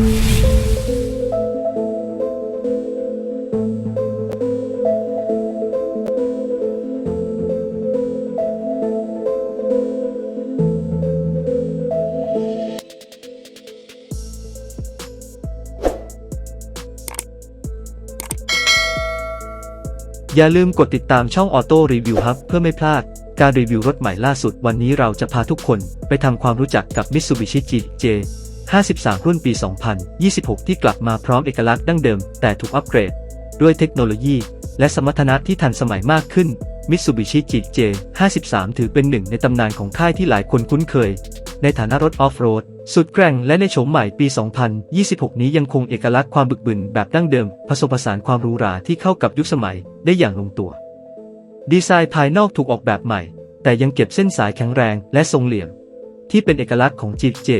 อย่าลืมกดติดตามช่อง Auto Review Hub เพื่อไม่พลาด การรีวิวรถใหม่ล่าสุดวันนี้เราจะพาทุกคนไปทำความรู้จักกับ Mitsubishi GJ 53 รุ่นปี 2026 ที่กลับมาพร้อมเอกลักษณ์ดั้งเดิม แต่ถูกอัปเกรด ด้วยเทคโนโลยี และสมรรถนะที่ทันสมัยมากขึ้น Mitsubishi GJ 53 ถือเป็นหนึ่งในตำนานของค่ายที่หลายคนคุ้นเคย ในฐานะรถออฟโรด สุดแกร่งและในโฉมใหม่ปี 2026 นี้ยังคงเอกลักษณ์ความบึกบึนแบบดั้งเดิม ผสมผสานความหรูหราที่เข้ากับยุคสมัยได้อย่างลงตัว ดีไซน์ภายนอกถูกออกแบบใหม่ แต่ยังเก็บเส้นสายแข็งแรงและทรงเหลี่ยม ที่เป็นเอกลักษณ์ของ GJ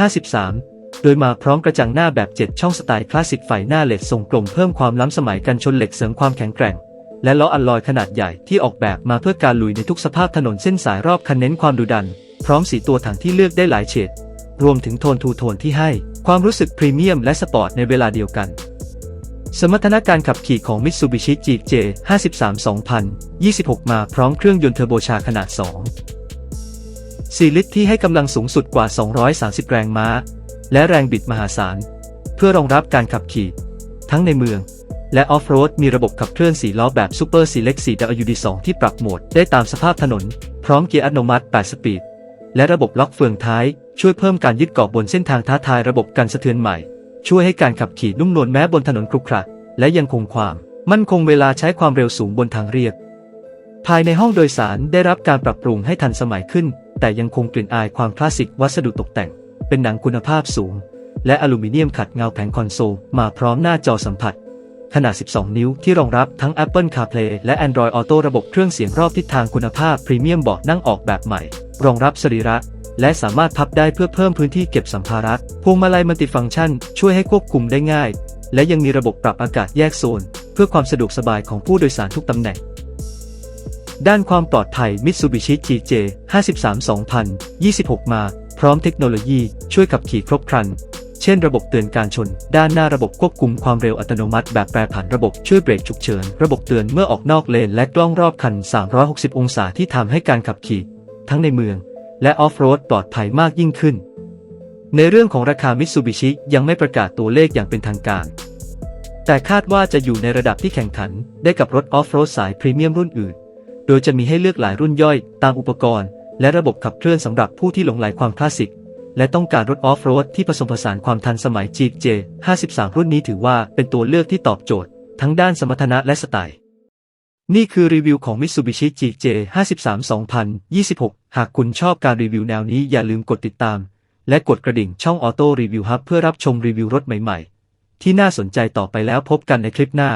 53 โดยมาพร้อมกระจังหน้าแบบ 7 ช่องสไตล์คลาสสิกไฟหน้าเลดทรงกลมเพิ่มความล้ำสมัยกันชนเหล็กเสริมความแข็งแกร่ง และล้ออัลลอยขนาดใหญ่ที่ออกแบบมาเพื่อการลุยในทุกสภาพถนนเส้นสายรอบคันเน้นความดุดัน พร้อมสีตัวถังที่เลือกได้หลายเฉดรวมถึงโทนทูโทนที่ให้ ความรู้สึกพรีเมียมและสปอร์ตในเวลาเดียวกัน สมรรถนะการขับขี่ของ Mitsubishi GJ 53 2026 มาพร้อมเครื่องยนต์เทอร์โบชาขนาด 2 4ลิตรที่ให้กำลังสูงสุดกว่า 230 แรงม้า และแรงบิดมหาศาล เพื่อรองรับการขับขี่ ทั้งในเมือง และออฟโรดมีระบบขับเคลื่อน4ล้อแบบ Super Select 4 WD2 ที่ปรับโหมดได้ตามสภาพถนน พร้อมเกียร์อัตโนมัติ 8 สปีด และระบบล็อกเฟืองท้าย ช่วยเพิ่มการยึดเกาะบนเส้นทางท้าทายระบบกันสะเทือนใหม่ ช่วยให้การขับขี่นุ่มนวลแม้บนถนนครุขระและยังคงความมั่นคงเวลาใช้ความเร็วสูงบนทางเรียบ ภายในห้องโดยสารได้รับการปรับปรุงให้ทันสมัยขึ้น แต่ยังคงกลิ่นอายความคลาสสิกวัสดุตกแต่ง เป็นหนังคุณภาพสูง และอลูมิเนียมขัดเงาแผงคอนโซล มาพร้อมหน้าจอสัมผัส ขนาด 12 นิ้วที่รองรับทั้ง Apple CarPlay และ Android Auto ระบบเครื่องเสียงรอบทิศทางคุณภาพพรีเมียมเบาะนั่งออกแบบใหม่ รองรับสรีระและสามารถพับได้เพื่อเพิ่มพื้นที่เก็บสัมภาระพวงมาลัยมัลติฟังก์ชัน ช่วยให้ควบคุมได้ง่าย และยังมีระบบปรับอากาศแยกโซน เพื่อความสะดวกสบายของผู้โดยสารทุกตำแหน่ง ด้านความปลอดภัย Mitsubishi GJ 53 2026 มา พร้อมเทคโนโลยีช่วยขับขี่ครบครัน เช่นระบบเตือนการชน ด้านหน้าระบบควบคุมความเร็วอัตโนมัติ แบบแปรผันระบบช่วยเบรกฉุกเฉิน ระบบเตือนเมื่อออกนอกเลน และกล้องรอบคัน 360 องศาที่ทำให้การขับขี่ ทั้งในเมือง และออฟโรดปลอดภัยมากยิ่งขึ้น ในเรื่องของราคา Mitsubishi ยังไม่ประกาศตัวเลขอย่างเป็นทางการแต่คาดว่าจะอยู่ในระดับที่แข่งขันได้กับรถออฟโรดสายพรีเมียมรุ่นอื่น โดยจะมีให้เลือกหลายรุ่นย่อยตามอุปกรณ์ และระบบขับเคลื่อนสำหรับผู้ที่หลงใหลความคลาสสิก และต้องการรถออฟโรดที่ผสมผสานความทันสมัย Jeep J 53รุ่นนี้ถือว่าเป็นตัวเลือกที่ตอบโจทย์ ทั้งด้านสมรรถนะและสไตล์นี่คือรีวิวของ Mitsubishi GJ 53 2026 หากคุณชอบการรีวิวแนวนี้อย่าลืมกดติดตาม และกดกระดิ่งช่องออโต้รีวิวฮับเพื่อรับชมรีวิวรถใหม่ๆ ที่น่าสนใจต่อไปแล้วพบกันในคลิปหน้า